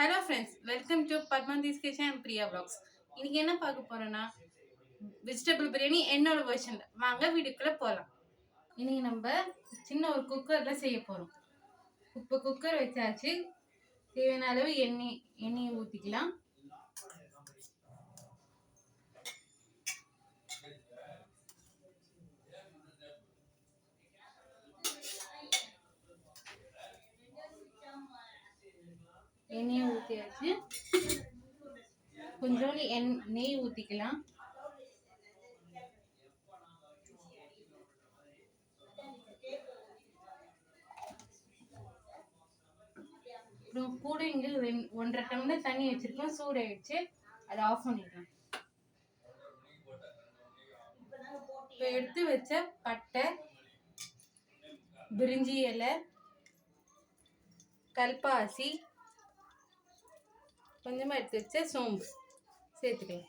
Hello friends welcome to Padmanthi's kitchen and Priya blogs இன்னைக்கு என்ன பார்க்க போறோம்னா வெஜிடபிள் பிரியாணி என்னோட வெர்ஷனில் வாங்க வீட்டுக்குள்ளே போகலாம் இன்னைக்கு நம்ம சின்ன ஒரு குக்கரில் செய்ய போகிறோம் இப்போ குக்கர் வச்சாச்சு. தேவையான அளவு எண்ணெய் எண்ணெயை ஊற்றிக்கலாம் எண்ணெயை ஊற்றியாச்சு கொஞ்சோண்டு எண் நெய் ஊற்றிக்கலாம் அப்புறம் கூட இங்கே ரெண்டு ஒன்றரை டம்ளர் தண்ணி வச்சுருக்கோம். சூடாயிடுச்சு அதை ஆஃப் பண்ணிடலாம் இப்போ எடுத்து வச்ச பட்டை பிரிஞ்சி இலை கல்பாசி கொஞ்சமாக எடுத்து வச்ச சோம்பு. சேர்த்துக்கலாம்.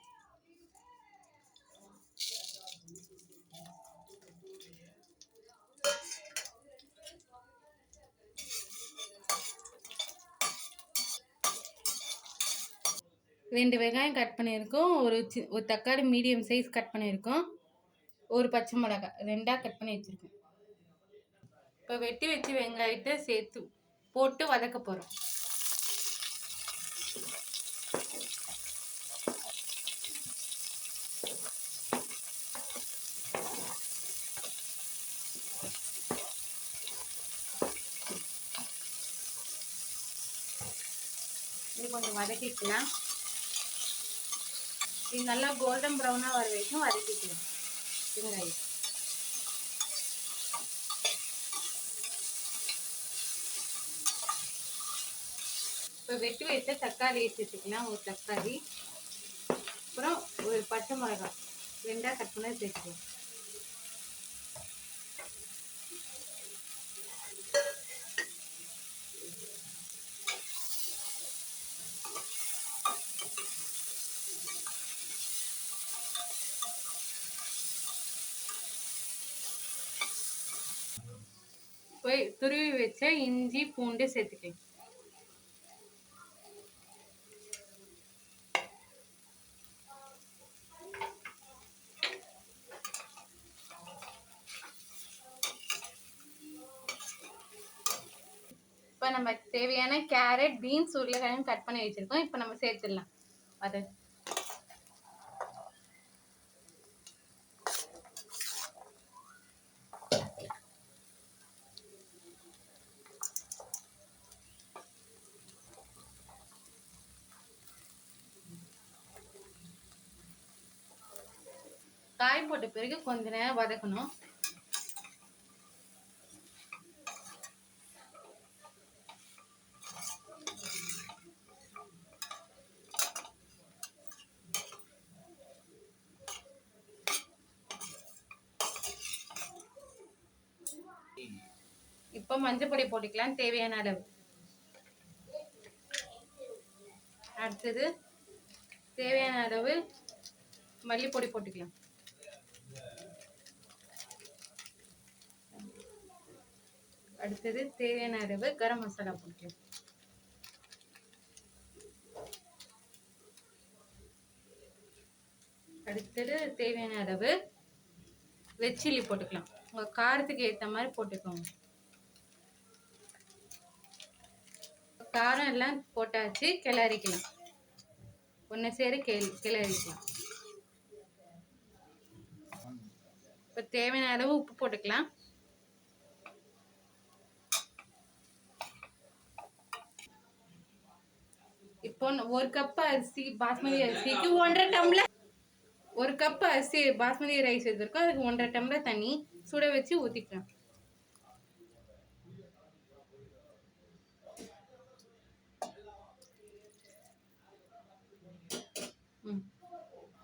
ரெண்டு வெங்காயம் கட் பண்ணியிருக்கோம். ஒரு சி ஒரு தக்காளி மீடியம் சைஸ் கட் பண்ணியிருக்கோம். ஒரு பச்சை மிளகாய் ரெண்டாக கட் பண்ணி வச்சுருக்கோம். இப்போ வெட்டி வச்சு வெங்காயத்தை சேர்த்து போட்டு வதக்க போகிறோம் இது கொஞ்சம் வதக்கிக்கலாம். இது நல்லா கோல்டன் ப்ரௌனாக வர வரைக்கும் வதக்கிக்கலாம். வெங்காயம். இப்போ வெட்டி வைத்த தக்காளி சேர்த்துக்கலாம் ஒரு தக்காளி. அப்புறம் ஒரு பச்சை மிளகாய். ரெண்டாக கட் பண்ணி சேர்த்துக்கலாம் துருவி வச்ச இஞ்சி பூண்டு சேர்த்துக்கலாம் இப்போ நம்ம தேவையான கேரட் பீன்ஸ் உருளைக்கிழங்கு கட் பண்ணி வச்சுருக்கோம். இப்போ நம்ம சேர்த்துடலாம். அது காய் போட்ட பிறகு கொஞ்ச நேரம் வதக்கணும். இப்போ மஞ்சள் பொடி போட்டுக்கலாம் தேவையான அளவு. அடுத்தது தேவையான அளவு மல்லிப்பொடி போட்டுக்கலாம். அடுத்தது தேவையான அளவு கரம் மசாலா போட்டுக்கலாம் அடுத்தது தேவையான அளவு வெஜ் சில்லி போட்டுக்கலாம். உங்கள் காரத்துக்கு ஏற்ற மாதிரி போட்டுக்கோங்க. காரம் எல்லாம் போட்டாச்சு கிளறிக்கலாம். ஒன்று சேர கெ கிளறிக்கலாம். இப்போ தேவையான அளவு உப்பு போட்டுக்கலாம். இப்போ ஒரு கப் அரிசி பாஸ்மதி அரிசிக்கு ஒன்றரை டம்ளர் ஒரு கப் அரிசி பாஸ்மதி ரைஸ் எடுத்துருக்கோம். அதுக்கு ஒன்றரை டம்ளர் தண்ணி சுட வச்சு ஊற்றிக்கலாம்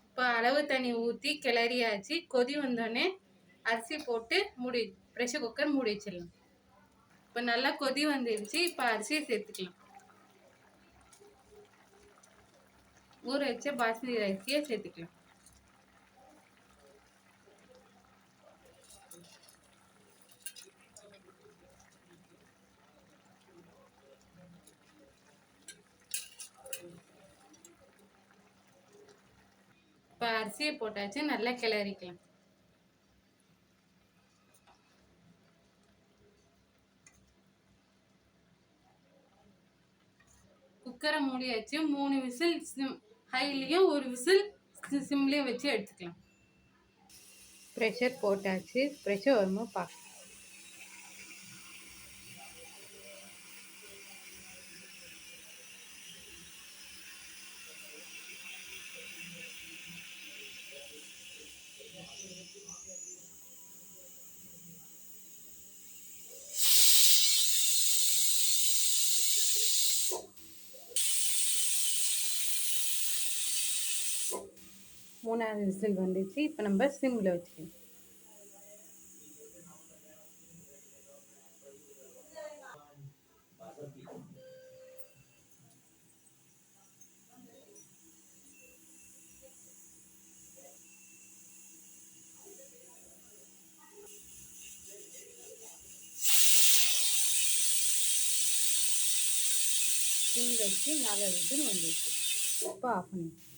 இப்போ அளவு தண்ணி ஊற்றி கிளறியாச்சு. கொதி வந்தோடனே அரிசி போட்டு மூடி ப்ரெஷர் குக்கர் மூடி வச்சிடலாம். இப்போ நல்லா கொதி வந்துடுச்சு இப்போ அரிசியை சேர்த்துக்கலாம். ஊற வச்ச பாஸ்மதி ரைஸையே சேர்த்துக்கலாம். இப்போ அரிசியை போட்டாச்சு நல்லா கிளறிக்கலாம். குக்கரை மூடியாச்சு மூணு விசில் ஹைலையும் ஒரு விசில் சிம்லேயும் வச்சு எடுத்துக்கலாம். ப்ரெஷர் போட்டாச்சு. ப்ரெஷர் வரும்போது பார்க்கலாம் மூணாவது விசில் வந்துச்சு. இப்போ நம்ம சிம்மில் வச்சுக்கணும். சிம் வச்சு நாலு விசில் வந்துச்சு. இப்போ ஆஃப் பண்ணிடுச்சு